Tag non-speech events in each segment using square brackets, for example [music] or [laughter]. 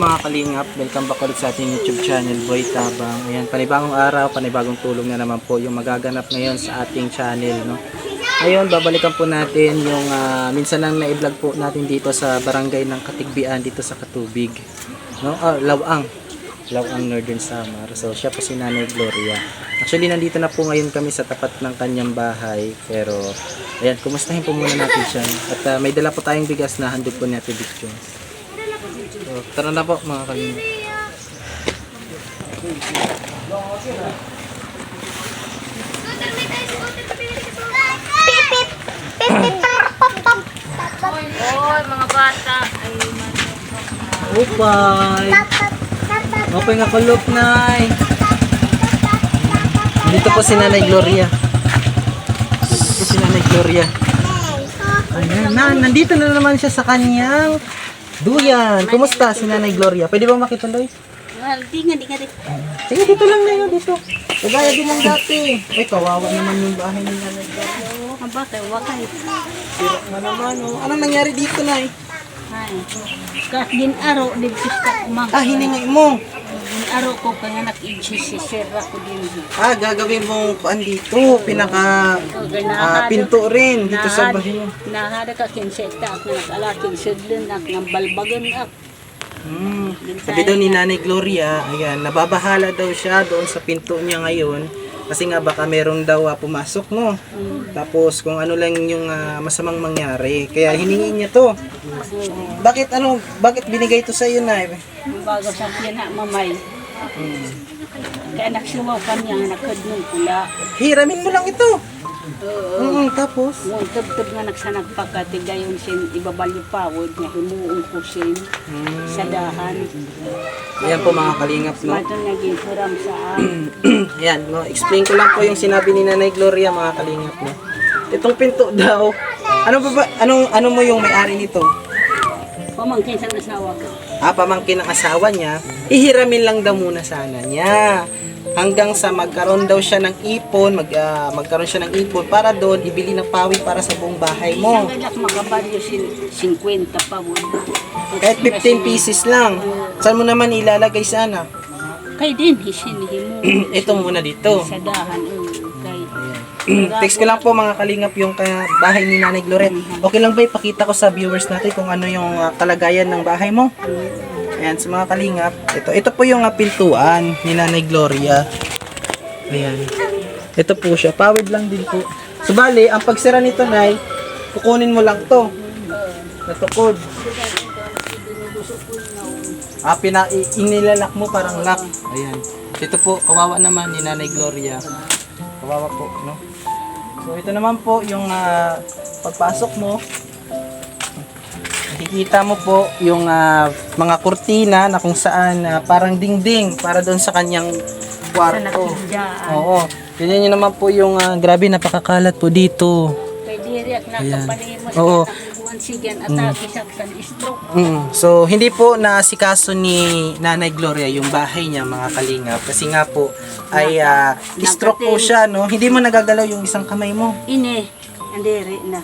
Mga kalingap, welcome back ulit sa ating YouTube channel, Boy Tabang. Ayan, panibagong araw, panibagong tulong na naman po yung magaganap ngayon sa ating channel. No? Ngayon, babalikan po natin yung ah, minsan lang na-vlog po natin dito sa barangay ng Katigbian, dito sa Katubig. No? Ah, Lawang. Lawang Northern Samar. So siya po si Nanay Gloria. Actually, nandito na po ngayon kami sa tapat ng kanyang bahay. Pero, ayan, kumustahin po muna natin siya. At ah, may dala po tayong bigas na handog po natin dito. So, tara na po mga kalingap. Oy, mga bata. Ay, Upay! Okay nga kulop, Nay! Dito po si Nanay Gloria. Dito si Nanay Gloria. Ayan, na, nandito na naman siya sa kanyang duyan. Kumusta si Nanay Gloria? Pwede ba makituloy? Well, di nga, di nga, di. Sige, dito lang na yun, dito. Kagaya din lang dati. Ay, kawawa naman yung bahay ni Nanay Gloria. Ang bata, wakay. Sira na naman, oh. Anong nangyari dito, Nay? Ay, kahit din aro, di pista kumang. Ah, hiningay mo. Aro ko, kaya nag-insisisir ako din. Ah, gagawin mong kuan dito, pinaka ah, pinto rin dito sa bahay. Nahada ka kinseta ako, nag-alaking sudlin ako, ng balbagan ako. Hmm. Sabi daw ni Nanay Gloria, ayan, nababahala daw siya doon sa pinto niya ngayon kasi nga baka meron daw ah, pumasok no. Tapos kung ano lang yung ah, masamang mangyari, kaya hiningi niya to. Bakit ano, bakit binigay to sa iyo na? Bago sa na mamay. Hmm. Kaya nagsumaw kanya, nakadnong pula. Hiramin mo lang ito. Oo. Hmm, tapos Nung tub-tub nga nagsanag pagkatigayon sin ibabali pawod nga himuong ko sin hmm. sa dahan. Ayan po mga kalingap no. Mato naging huram sa. [clears throat] Ayan, no, explain ko lang po yung sinabi ni Nanay Gloria mga kalingap no. Itong pinto daw, ano ba ba, anong, ano mo yung may-ari nito? Pamangkin sa asawa ko. Ah, pamangkin ng asawa niya, ihiramin lang daw muna sana niya. Hanggang sa magkaroon daw siya ng ipon, mag, ah, magkaroon siya ng ipon para doon ibili ng pawid para sa buong bahay mo. Isang anak makabalyo sin 50 pawod. Kahit 15 pieces lang. Saan mo naman ilalagay sana? Kay din hisinhimu [clears throat] Ito muna dito. sa dahan. [clears throat] Text ko lang po mga kalingap yung bahay ni Nanay Gloret. Okay lang ba ipakita ko sa viewers natin kung ano yung ah, kalagayan ng bahay mo? Ayan, sa mga kalingap. Ito, ito po yung ah, pintuan ni Nanay Gloria. Ayan. Ito po siya. Powered lang din po. So, bali, ang pagsira nito, Nay, kukunin mo lang to. Natukod. Ah, pina, mo parang lock. Ayan. Ito po, kawawa naman ni Nanay Gloria. Kawawa po, no? So, ito naman po yung ah, pagpasok mo. Nakikita mo po yung ah, mga kurtina na kung saan ah, parang dingding para doon sa kanyang kwarto. Oo. Tingnan nyo naman po yung ah, grabe napakakalat po dito. Kay diri at Ayan. nakapalimos. Oo. Sigan atake sa san stroke. Mm. So, hindi po naasikaso ni Nanay Gloria yung bahay niya, mga kalingap. Kasi nga po, ay ah, stroke po siya, no? Hindi mo nagagalaw yung isang kamay mo. Ini, andiri na.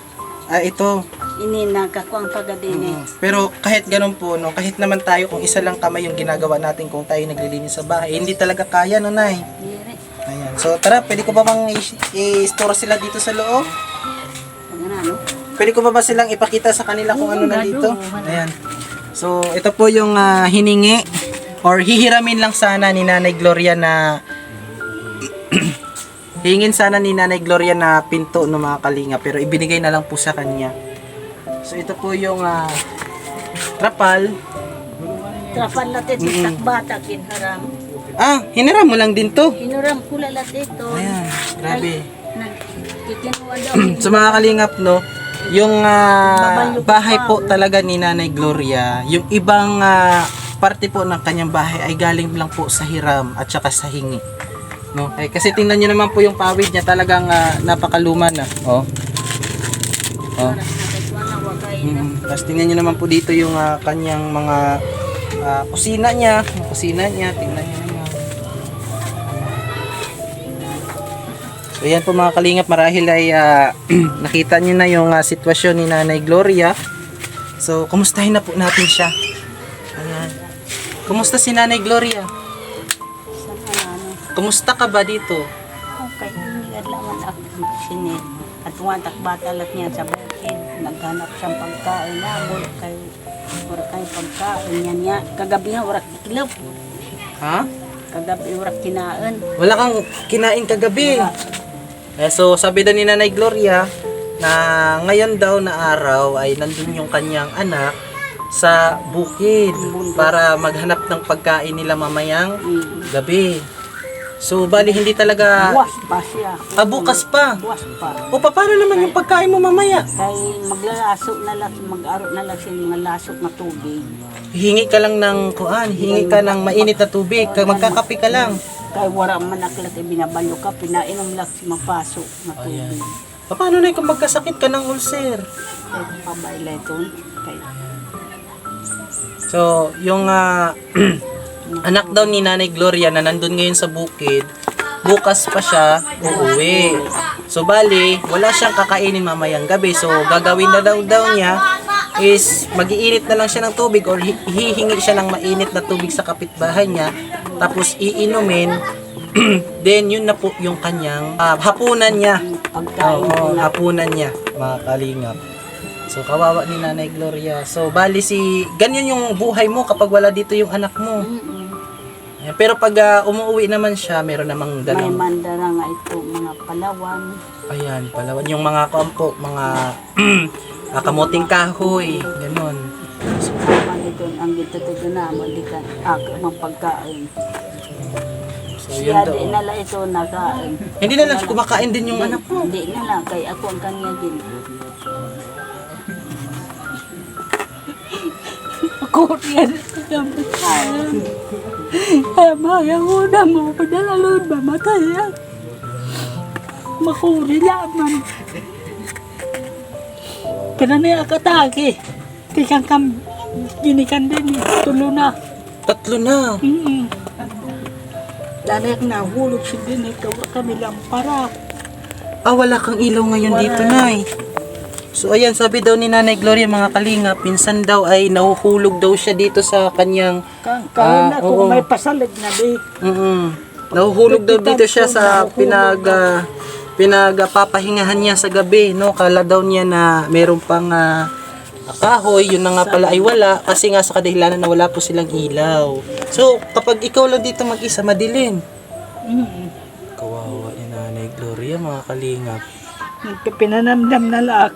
Ah, ito. Ini nakakuang pagadini. Pero kahit ganun po, no? Kahit naman tayo, kung isa lang kamay yung ginagawa natin kung tayo naglilinis sa bahay, hindi talaga kaya, no, Nay? Diri. Ayan. So, tara, pwede ko ba bang i-store sila dito sa loob? Ano? Pwede ko ba ba silang ipakita sa kanila kung ano na dito? Ayan. So, ito po yung ah, hiningi or hihiramin lang sana ni Nanay Gloria na [clears throat] hingin sana ni Nanay Gloria na pinto ng mga kalinga pero ibinigay na lang po sa kanya. So, ito po yung ah, trapal. Trafan latit mm. takbata kinharam. Ah, hiniram mo lang din to. Hinuram kula latit to. Ayan, grabe. Nagkikinuwa daw. [clears throat] sa mga kalingap no yung ah, bahay po talaga ni Nanay Gloria yung ibang ah, parte po ng kanyang bahay ay galing lang po sa hiram at saka sa hingi no? Eh, kasi tingnan niyo naman po yung pawid niya talagang ah, napakaluman na oh. Oh. Mm, tapos tingnan niyo naman po dito yung ah, kanyang mga ah, kusina niya yung kusina niya tingnan niyo So yan po mga kalingap marahil ay ah, [clears throat] nakita niyo na yung ah, sitwasyon ni Nanay Gloria. So kumustahin na po natin siya. Ayan. Kumusta si Nanay Gloria? Kumusta ka ba dito? okay, hindi laman ako sinit. At tumatak bata lang niya sa bukid. Naghanap siyang pagkain na, wala kay wala kay pagkain niya niya. Kagabi nga, wala kilap. Ha? Kagabi, wala kinain. Wala kang kinain kagabi. Eh, so, sabi daw ni Nanay Gloria na ngayon daw na araw ay nandun yung kanyang anak sa bukid para maghanap ng pagkain nila mamayang gabi. So, bali hindi talaga... Buwas pa siya. Ah, bukas pa. Buwas pa. O, paano naman yung pagkain mo mamaya? Kay maglalaso na lang, mag-aro na lang sila ng lasok na tubig. Hingi ka lang ng kuan, hingi ka ng mainit na tubig, ka- magkakape ka lang. Kay wala man naklat, binabalo ka, pinainom lang si mapaso na tubig. Paano na kung magkasakit ka ng ulcer? Kay pabayla ito. Kay So, yung ah, [clears throat] anak daw ni Nanay Gloria na nandun ngayon sa bukid, bukas pa siya uuwi. So, bali, wala siyang kakainin mamayang gabi. So, gagawin na daw daw niya is magiinit na lang siya ng tubig or hi- hihingi siya ng mainit na tubig sa kapitbahay niya. Tapos, iinumin. [clears throat] Then, yun na po yung kanyang ah, hapunan niya. pagkain Oo, hapunan niya, mga kalingap. So, kawawa ni Nanay Gloria. So, bali si... Ganyan yung buhay mo kapag wala dito yung anak mo. Ayan, Pero pag ah, umuwi naman siya, meron namang May dalang... mandara nga ito, mga palawan. Ayan, palawan. Yung mga kampo, mga [clears throat] ah, kamuting kahoy. Ganon. So, Ang ito, ang ito na, malikan. Ako, mga pagkain. so Siya yun daw. di nala ito nakain. Hindi na lang kumakain din yung anak mo. Hindi na lang, kay ako ang kanya din. [laughs] Ako yan, ang. Ay, mga una mo, padala loon ba, matay yan. Makuri laman. Kaya niya katake. Tikang kam, ginikan din, eh. tulo na. Tatlo na. Mm. Dalayak na hulog si din ikaw kami lang para. Ah, wala kang ilaw ngayon dito, Nay. So, ayan, sabi daw ni Nanay Gloria, mga kalingap, pinsan daw ay nahuhulog daw siya dito sa kanyang Kang Ah, kahon na oo. kung may pasalig na di. Mm Nahuhulog daw dito siya sa pinag ah, pinagpapahingahan niya sa gabi, no? Kala daw niya na meron pang ah, kahoy, yun na nga pala ay wala kasi nga sa kadahilanan na wala po silang ilaw. So, kapag ikaw lang dito mag-isa, madilim. Mm. Kawawa ni Nanay Gloria, mga kalingap. Pinanamdam na laak.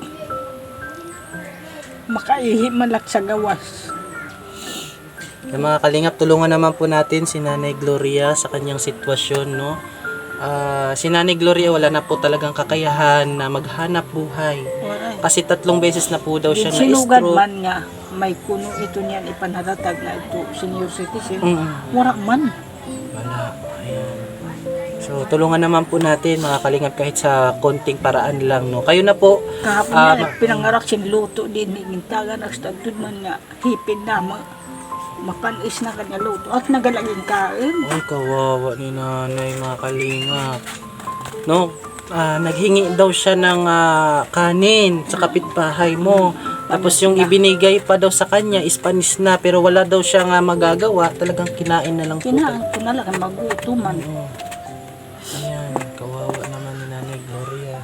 Makaihi malak sa gawas. Yung mga kalingap, tulungan naman po natin si Nanay Gloria sa kanyang sitwasyon, no? Ah, si Nanay Gloria wala na po talagang kakayahan na maghanap buhay. Kasi tatlong beses na po daw siya Sinugad na-stroke. man nga, may kuno ito niyan ipanharatag na ito, senior citizen. Mm, Wala man. wala. Ayan. So, tulungan naman po natin mga kalingap kahit sa konting paraan lang, no? Kayo na po, Kahapon Ah, niya, pinangarak sin luto din, hintagan ang stagtud man nga, hipid na, ma mapanis na kanya luto. At nagalaging kain. ay kawawa ni nanay mga kalingap. No, ah, naghingi daw siya ng ah, kanin sa kapitbahay mo. Tapos yung ibinigay pa daw sa kanya is panis na pero wala daw siya nga magagawa. Talagang kinain na lang po. Kinaan ko na lang, magutuman. Mm. Ayan, kawawa naman ni Nanay Gloria.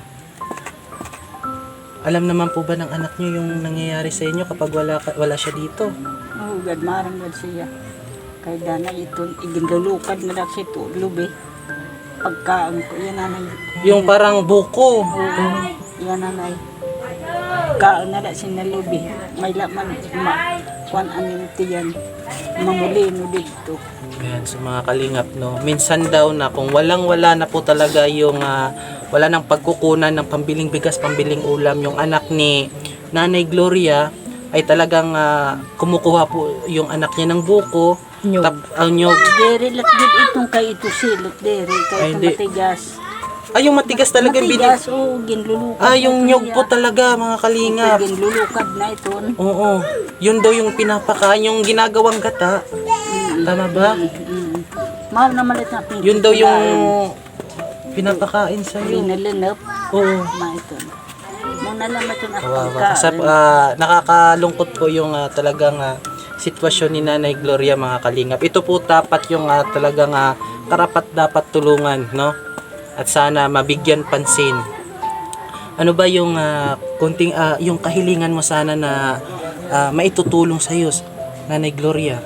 Alam naman po ba ng anak niyo yung nangyayari sa inyo kapag wala, ka- wala siya dito? Oh, gad maranggad siya. Kay dana ito, igindulukad na lang si Lubi. Pagkaan ko, yan nanay. Yung parang buko. Oo, yan nanay. Kaan na lang si Lubi. May laman, ma, kwan anin tiyan. Mamulino dito. Ayan, sa mga kalingap, no. Minsan daw na kung walang-wala na po talaga yung ah, wala nang pagkukunan ng pambiling bigas, pambiling ulam, yung anak ni Nanay Gloria ay talagang ah, kumukuha po yung anak niya ng buko. Nyog. Tap, ang nyog. Dere lat gid itong kay ito silot dere Ay, kay hindi. itong matigas. Ay, yung matigas talaga binig. Matigas o ginlulukad. Ah, yung na nyog ito po talaga, mga kalingap. Ginlulukad na ito. Oo. Yun daw yung pinapakain, yung ginagawang gata. Tama ba? Mm. Mahal naman ito. ang Yun daw yung pinapakain. pinapakain sa'yo. Linalinap. Oo. Ma ito. Lang ito na Kawawa. pagkain. Kasi ah, nakakalungkot po yung ah, talagang ah, sitwasyon ni Nanay Gloria mga kalingap. Ito po tapat yung ah, talagang ah, karapat dapat tulungan, no? At sana mabigyan pansin. Ano ba yung ah, kunting ah, yung kahilingan mo sana na ah, maitutulong sa iyo, Nanay Gloria?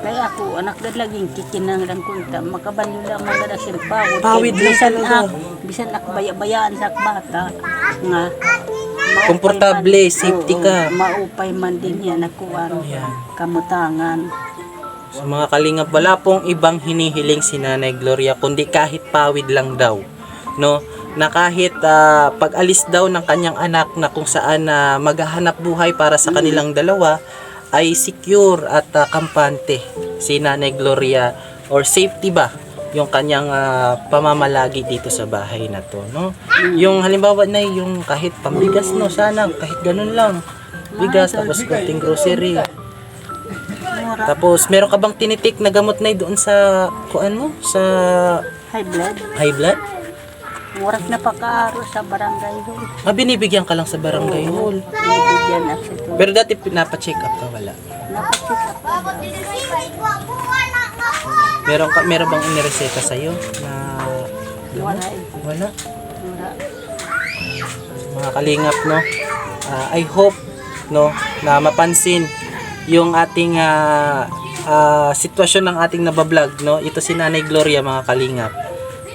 Kaya ako, anak na laging kikinanglan ko ita. Makabalyo lang mga na sir pawid. Pawid lang bisan talaga. ak, bisan ak baya-bayaan sa bata. Nga, Komportable, safety ka. Maupay man din yan nakuan. Kamutangan. Sa mga kalingap, wala pong ibang hinihiling si Nanay Gloria kundi kahit pawid lang daw. No? Na kahit ah, pag-alis daw ng kanyang anak na kung saan na maghahanap buhay para sa kanilang dalawa ay secure at ah, kampante si Nanay Gloria or safety ba yung kanyang ah, pamamalagi dito sa bahay na to no yung halimbawa na yung kahit pambigas no sana kahit ganun lang bigas tapos konting grocery tapos, meron ka bang tinitik na gamot na doon sa, kuan mo? Sa High blood. high blood? Murat na pakaaro sa barangay hall. Ah, binibigyan ka lang sa barangay hall. Bibigyan ako sa. Pero dati pinapacheck up ka, wala. Napacheck up ako. Meron, ka, meron bang inireseta sa'yo na Wala eh. wala? Wala. Mga kalingap, no? Ah, I hope, no, na mapansin yung ating ah, ah, sitwasyon ng ating nabablog, no? Ito si Nanay Gloria, mga kalingap.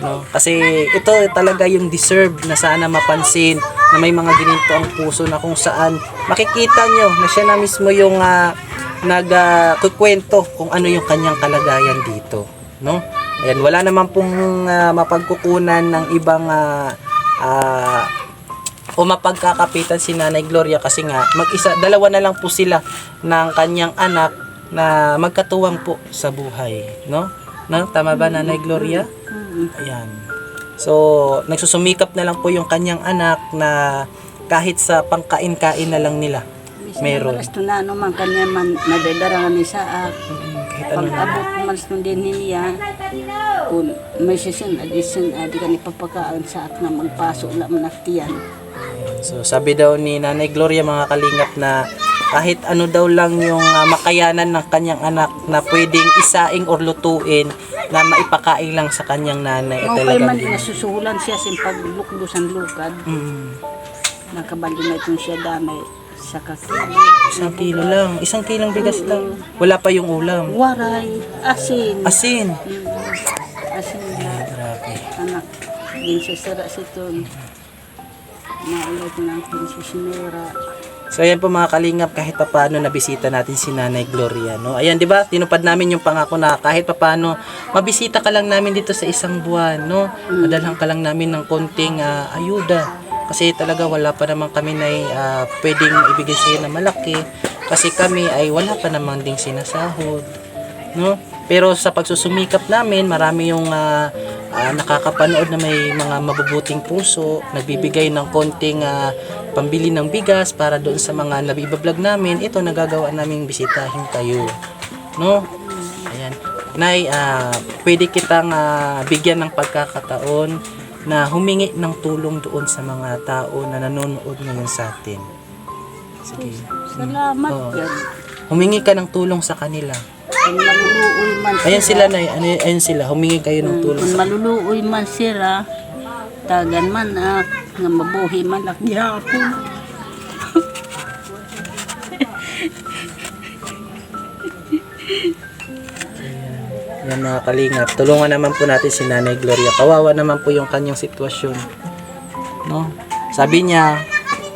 No? Kasi ito talaga yung deserve na sana mapansin na may mga ginito ang puso na kung saan makikita nyo na siya na mismo yung uh, nagkukwento kung ano yung kanyang kalagayan dito. No? Ayan, wala naman pong ah, mapagkukunan ng ibang ah, ah, o mapagkakapitan si Nanay Gloria kasi nga mag-isa, dalawa na lang po sila ng kanyang anak na magkatuwang po sa buhay, no? No, tama ba Nanay Gloria? Ayan. So, nagsusumikap na lang po yung kanyang anak na kahit sa pangkain-kain na lang nila. Meron. Meron. na ano man kanya man nadadara ni sa ak. Pag na. abot ko man sa din niya, kung may session addition, adi ka ni papakaan sa ak na magpaso lang manaktiyan. So, sabi daw ni Nanay Gloria mga kalingap na kahit ano daw lang yung ah, makayanan ng kanyang anak na pwedeng isaing or lutuin na maipakain lang sa kanyang nanay at Mao kay talagang man nasusuhulan siya sin pagluklusan lukad. mm, Nakabalo na itong siya damay sa kakili. isang kilo lang isang kilong bigas lang wala pa yung ulam Waray, asin. asin Mm, asin na grabe anak. Din sa sira sa ito. Maulit na ang. So ayan po mga kalingap kahit papaano nabisita natin si Nanay Gloria no. Ayan 'di ba? Tinupad namin yung pangako na kahit papaano mabisita ka lang namin dito sa isang buwan no. Madalhan ka lang namin ng konting ah, ayuda kasi talaga wala pa naman kami na ah, pwedeng ibigay sa na malaki kasi kami ay wala pa naman ding sinasahod no. Pero sa pagsusumikap namin, marami yung ah, ah, nakakapanood na may mga mabubuting puso, nagbibigay ng konting ah, pambili ng bigas para doon sa mga nabibablog namin. Ito nagagawa naming bisitahin kayo. No? Ayan. Nay, ah, pwede kitang ah, bigyan ng pagkakataon na humingi ng tulong doon sa mga tao na nanonood ngayon sa atin. Sige. Salamat Oo. yan. Humingi ka ng tulong sa kanila. Kung maluluoy man Ayan sila na, ano, ayan sila, humingi kayo ng tulong Kung sa maluluoy man sila, tagan man ak, nga mabuhi man ak gyapon. [laughs] Yan mga kalingap. Tulungan naman po natin si Nanay Gloria. Kawawa naman po yung kanyang sitwasyon. No? Sabi niya,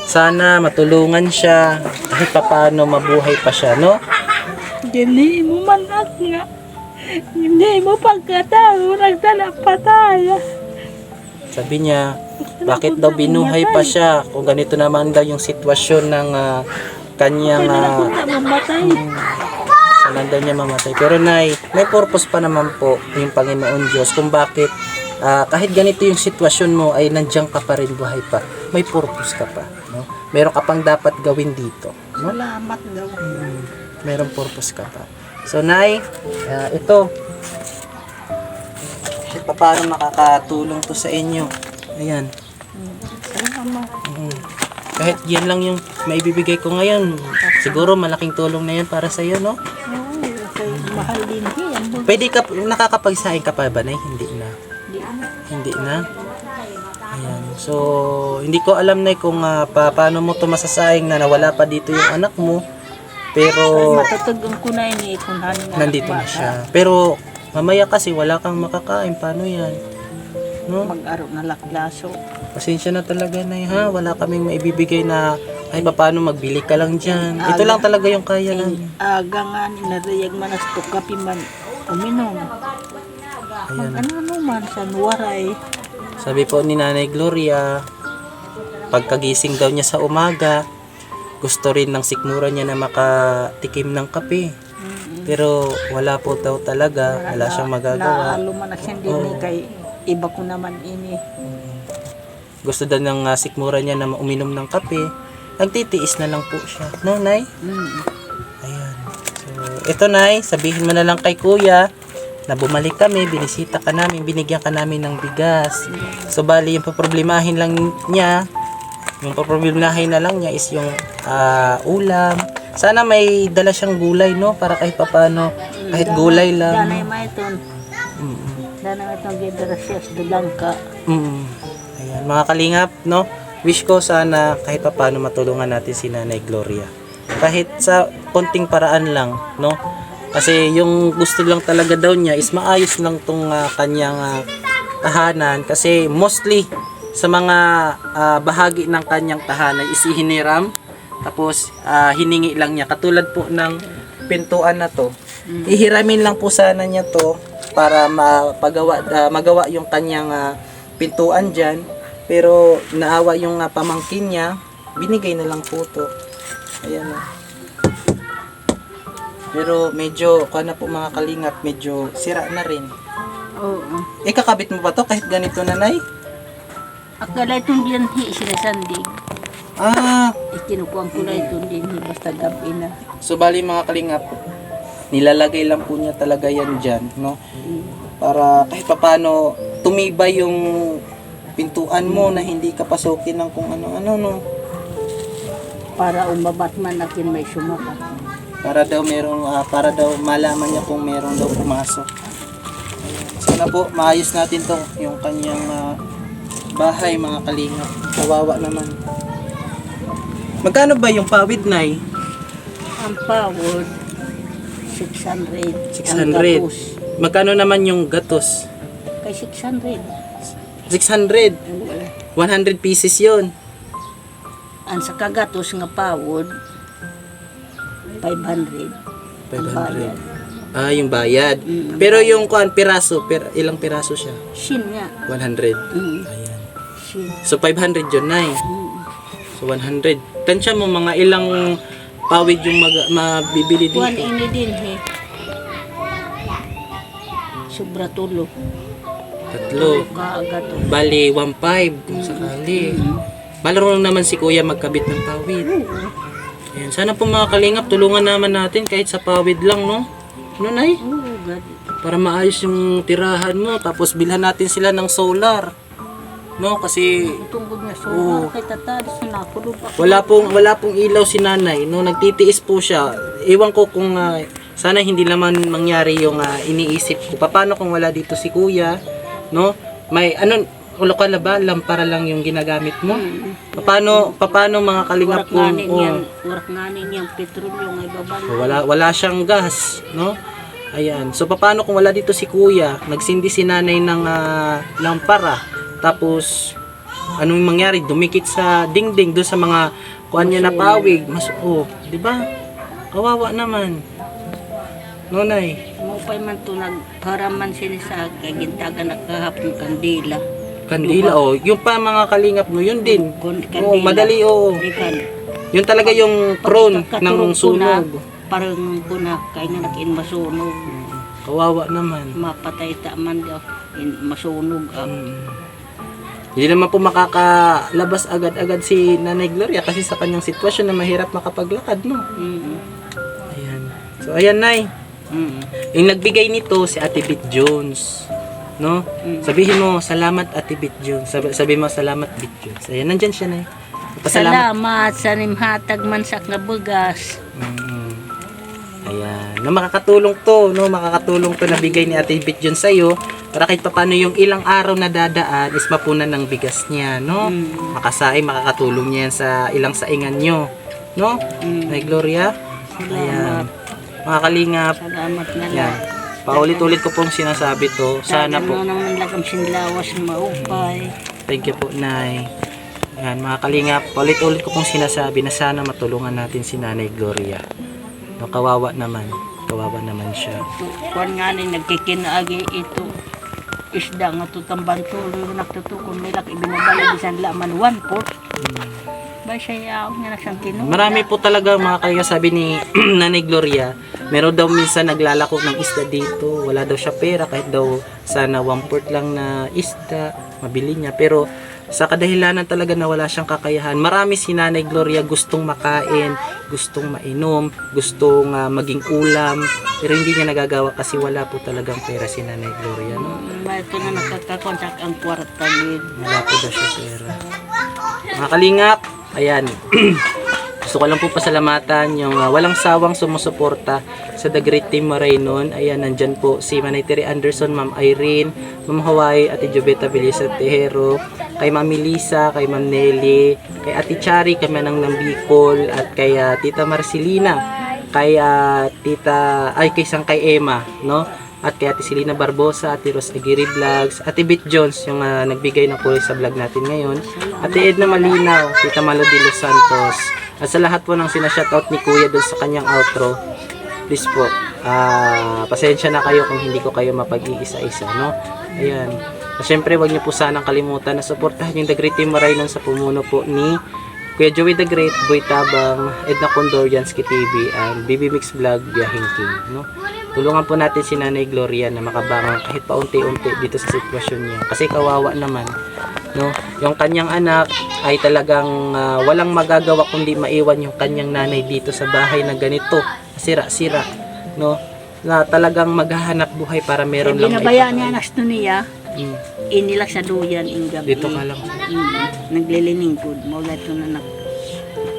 sana matulungan siya kahit papaano mabuhay pa siya, no? Dili mo man nga. Hindi mo pagkatao, nagdala pataya. Sabi niya, bakit daw binuhay pa siya kung ganito naman daw yung sitwasyon ng ah, kanyang mamatay. Kailan daw niya mamatay. Pero nay, may purpose pa naman po yung Panginoon Diyos kung bakit ah, kahit ganito yung sitwasyon mo ay nandiyan ka pa rin buhay pa. May purpose ka pa. No? Meron ka pang dapat gawin dito. No? Salamat daw. Meron purpose ka pa. So nay, ah, ito. Kahit pa paano makakatulong to sa inyo. Ayan. Salamat. Mm. Kahit yan lang yung maibibigay ko ngayon, siguro malaking tulong na yan para sa iyo, no? Mahal din yan. Pwede ka, nakakapagsaing ka pa ba, Nay? Hindi na. Di ano. Hindi na. Ayan. So, hindi ko alam na kung ah, pa, paano mo to masasaing na nawala pa dito yung anak mo. Pero, Matutugong ko na ini kung nga nandito na siya. Pero, mamaya kasi wala kang makakain. Paano yan? No? Mag-aro na laklaso. Pasensya na talaga na ha. Wala kaming maibibigay na ay paano magbili ka lang dyan. Ito lang talaga yung kaya namin. Aga nga ni nariyag man as to kapi man uminom. Ayan. Mag ano ano man sa nuwaray. Sabi po ni Nanay Gloria, pagkagising daw niya sa umaga, gusto rin ng sikmura niya na makatikim ng kape. Pero wala po daw talaga, wala siyang magagawa. Naalo man na siya din ni kay iba ko naman ini. Gusto daw ng ah, sikmura niya na uminom ng kape. Nagtitiis na lang po siya. No, Nay? Mm. Ayan. So, ito Nay, sabihin mo na lang kay Kuya na bumalik kami, binisita ka namin, binigyan ka namin ng bigas. So, bali, yung paproblemahin lang niya, yung paproblemahin na lang niya is yung ah, ulam. Sana may dala siyang gulay, no? Para kahit papano, kahit gulay Danay lang. maiton. Mm, Danay maiton sa dulangka. mm. Ayan, mga kalingap, no? Wish ko sana kahit papano matulungan natin si Nanay Gloria. Kahit sa konting paraan lang, no? Kasi yung gusto lang talaga daw niya is maayos lang tong ah, kanyang ah, tahanan. Kasi mostly sa mga ah, bahagi ng kanyang tahanan is hiniram tapos ah, hiningi lang niya. Katulad po ng pintuan na to. Ihiramin lang po sana niya to para mapagawa ah, magawa yung kanyang ah, pintuan diyan pero naawa yung ah, pamangkin niya binigay na lang po to ayan oh. Pero medyo, kuha na po mga kalingap, medyo sira na rin. Oo. Eh, kakabit mo ba to kahit ganito nanay? Akala itong diyan hi sinasandig. Ah, Ikinukuha ko na itong din hi basta gabi na. so bali mga kalingap, nilalagay lang po niya talaga yan dyan, no? Para kahit papano tumibay yung pintuan mo na hindi ka pasukin ng kung ano-ano, no? Para umabat man natin may sumaka. Para daw merong, ah, para daw malaman niya kung meron daw pumasok. Sana po, maayos natin to, yung kanyang ah, bahay, mga kalingap. Kawawa naman. Magkano ba yung pawid, Nay? Ang power 600. 600. Ang gatos, Magkano naman yung gatos? Kay 600. 600. 100 pieces yon. Ang sa kagatos nga power 500. Ang 500. bayad. Ah, yung bayad. Mm. Pero yung kuan piraso, per, ilang piraso siya? Shin nga. 100. Mm. Ayan. Shin. So 500 yun, Nay. Mm. So 100. Tansya mo mga ilang pawid yung mag, mabibili Kuan dito. ini din he. Sobra tulo. Tatlo. Bali, 1.5 kung sakali. Balaro lang naman si Kuya magkabit ng pawid. Ayan. Sana po mga kalingap, tulungan naman natin kahit sa pawid lang, no? Ano, Nay? Para maayos yung tirahan mo. Tapos bilhan natin sila ng solar. No? Kasi Tungkol niya so Oo. kay tatadis na nakulog ako. wala pong wala pong ilaw si nanay no nagtitiis po siya ewan ko kung ah, sana hindi naman mangyari yung ah, iniisip ko paano kung wala dito si kuya no? May ano ulo ka na ba? Lampara lang yung ginagamit mo? Paano paano mga kalingap Urak nga kung niyan, oh, urak nga niyan petrolyo nga ibabal. wala wala siyang gas no? Ayan. So paano kung wala dito si kuya? Nagsindi si nanay ng ah, lampara. Tapos anong mangyari? Dumikit sa dingding doon sa mga kuan niya na pawig. Mas oh di ba? Kawawa naman. Nonay Mo pa man to nag para man sila sa kagintagan nakahapon kandila. kandila oh yung pa mga kalingap mo yun din oh, madali oh Ikan. yun talaga yung prone ng sunog Parang buna kay nga nakin masunog. kawawa naman Mapatay ta man daw. In, masunog ang Mm. Hindi naman po makakalabas agad-agad si Nanay Gloria kasi sa kanyang sitwasyon na mahirap makapaglakad, no? mm Ayan. So, ayan, Nay. Mm Yung nagbigay nito si Ate Bit Jones. No? Mm. Sabihin mo, salamat Ate Bit Jones. Sabi, sabi mo, salamat Bit Jones. Ayan, nandyan siya, Nay. Pasalamat. Salamat sa nimhatag man sa kabugas. Mm. Ayan. No, makakatulong to, no? Makakatulong to na bigay ni Ate Bitjon sa iyo para kahit paano yung ilang araw na dadaan is mapunan ng bigas niya, no? Mm. Makasay, makakatulong niya yan sa ilang saingan nyo, no? Mm. Nay Gloria. Ayan. Mga kalingap, Salamat na yan. lang. Paulit-ulit ko pong sinasabi to. Sana po. Ano nang lagam sinlawas maupay. Thank you po, Nay. Yan, mga kalingap, paulit-ulit ko pong sinasabi na sana matulungan natin si Nanay Gloria. No, kawawa naman. Kawawa naman siya. Kuan nga ni nagkikinaagi ito. Isda nga tutambang tuloy nagtutukon nila ibinabalik bisan laman one fourth. Ba siya yaw nga nagsang tinu. Marami po talaga mga kaya sabi ni [clears throat] Nanay Gloria, meron daw minsan naglalako ng isda dito. Wala daw siya pera kahit daw sana one fourth lang na isda, mabili niya. Pero sa kadahilanan talaga na wala siyang kakayahan. Marami si Nanay Gloria gustong makain, gustong mainom, gustong ah, maging ulam. Pero hindi niya nagagawa kasi wala po talagang pera si Nanay Gloria. No? May ito na nakakakontak ang kwarta. Wala po daw siya pera. Mga kalingap, ayan. [clears throat] Gusto ko lang po pasalamatan yung ah, walang sawang sumusuporta sa The Great Team Moraynon. Ayan, nandyan po si Manay Anderson, Ma'am Irene, Ma'am Hawaii, Ate Jobeta Belisa Tejero, kay Ma'am Melissa, kay Ma'am Nelly, kay Ate Chari, kay Manang Nambicol, at kay ah, Tita Marcelina, kay ah, Tita, ay kay Sang kay Emma, no? At kay Ate Selena Barbosa, Ate Rose Aguirre Vlogs, Ate Bit Jones, yung ah, nagbigay ng kulay sa vlog natin ngayon. Ate Edna Malinaw, Tita Malo de Los Santos. At sa lahat po ng sinashoutout ni Kuya doon sa kanyang outro, please po, ah pasensya na kayo kung hindi ko kayo mapag-iisa-isa, no? Ayan. At syempre, wag niyo po sanang kalimutan na suportahan yung The Great Team Maraynon sa pumuno po ni Kuya Joey The Great, Boy Tabang, Edna Condoriansky TV, and BB Mix Vlog, Biyahing King, no? Tulungan po natin si Nanay Gloria na makabangon kahit paunti-unti dito sa sitwasyon niya. Kasi kawawa naman, no? Yung kanyang anak ay talagang ah, walang magagawa kundi maiwan yung kanyang nanay dito sa bahay na ganito, sira-sira, no? Na talagang maghahanap buhay para meron lang Binabayaan niya anak niya. Mm. Inilak sa duyan in gabi. Dito ka lang. Mm. Naglilining good. Mula ito na nak.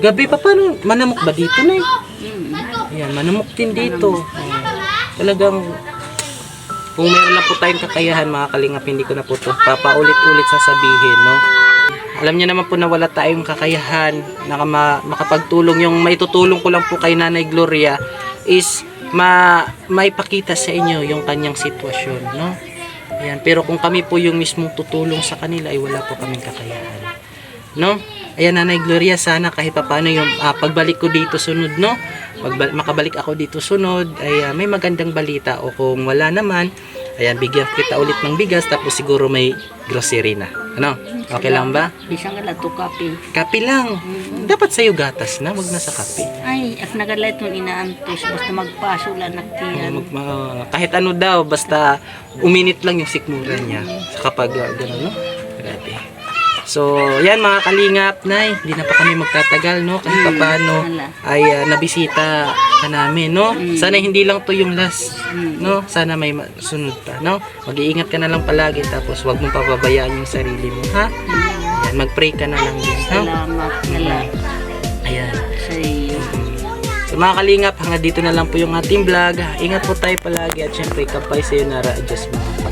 Gabi pa paano? Manamok ba dito na Mm. Ayan, manamok din dito. Ayan. Talagang kung meron na po tayong kakayahan mga kalingap, hindi ko na po to papaulit-ulit sasabihin, no? Alam niyo naman po na wala tayong kakayahan na ma- makapagtulong. Yung maitutulong ko lang po kay Nanay Gloria is ma maipakita sa inyo yung kanyang sitwasyon, no? Ayan, pero kung kami po yung mismong tutulong sa kanila ay wala po kaming kakayahan. No? Ayan, Nanay Gloria, sana kahit paano yung ah, pagbalik ko dito sunod, no? Pagbal- makabalik ako dito sunod, ay ah, may magandang balita. O kung wala naman, ayan, bigyan kita ulit ng bigas, tapos siguro may grocery na. Ano? Okay lang ba? Bisang nga to kape. Kape lang. Dapat sa'yo gatas na, wag na sa kape. Ay, at nagalay itong inaantos. Basta magpaso lang naktiyan. mag- ma- kahit ano daw, basta uminit lang yung sikmura niya. Kapag uh, gano'n, no? So, yan mga kalingap, Nay, hindi na pa kami magtatagal, no? Kahit pa paano ay uh, nabisita ka namin, no? Sana hindi lang to yung last, Mm. no? Sana may ma- sunod pa, no? Mag-iingat ka na lang palagi, tapos wag mong pababayaan yung sarili mo, ha? Yan, mag-pray ka na lang din, ha? Salamat lang Ayan. sa iyo. So mga kalingap, hanggang dito na lang po yung ating vlog. Ingat po tayo palagi at syempre kapay sa iyo na ra-adjust mga